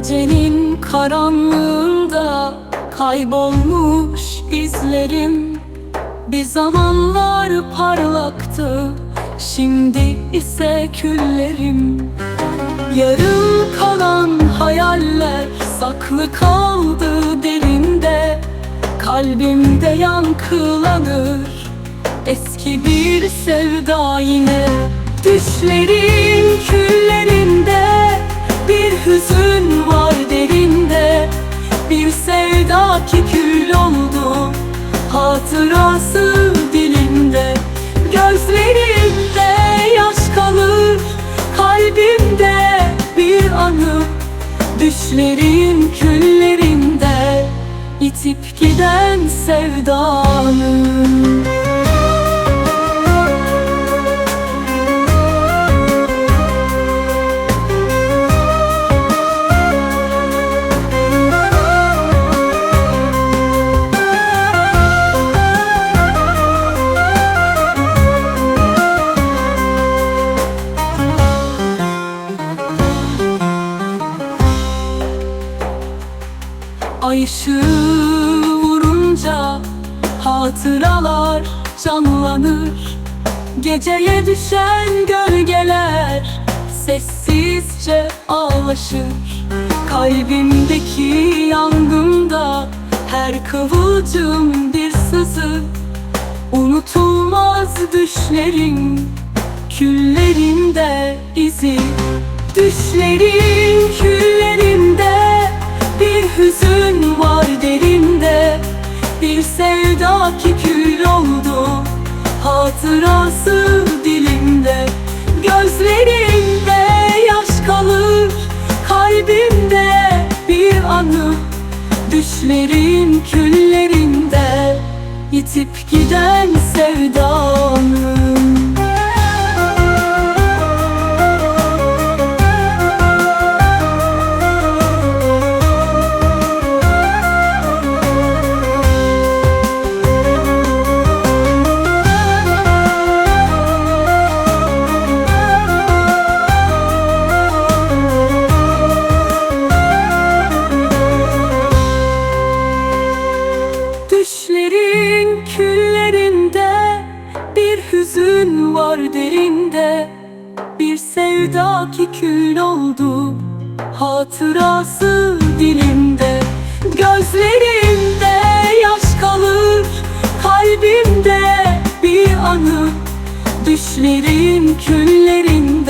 Gecenin karanlığında kaybolmuş izlerim. Bir zamanlar parlaktı şimdi ise küllerim. Yarım kalan hayaller saklı kaldı derinde. Kalbimde yankılanır eski bir sevda yine. Düşlerim küllerim Hatırası dilimde. Gözlerimde yaş kalır Kalbimde bir anı. Düşlerin küllerinde itip giden sevdanı Ay ışığı vurunca hatıralar canlanır. Geceye düşen gölgeler sessizce ağlaşır. Kalbimdeki yangında her kıvılcım bir sızı. Unutulmaz düşlerin küllerinde izi. Düşlerin küllerinde hüzün var derinde. Bir sevda ki kül oldu Hatırası dilimde. Gözlerimde yaş kalır Kalbimde bir anı. Düşlerin küllerinde Yitip giden sevdanım hüzün var derinde Bir sevda ki kül oldu hatırası dilimde. Gözlerimde yaş kalır kalbimde bir anı Düşlerin küllerinde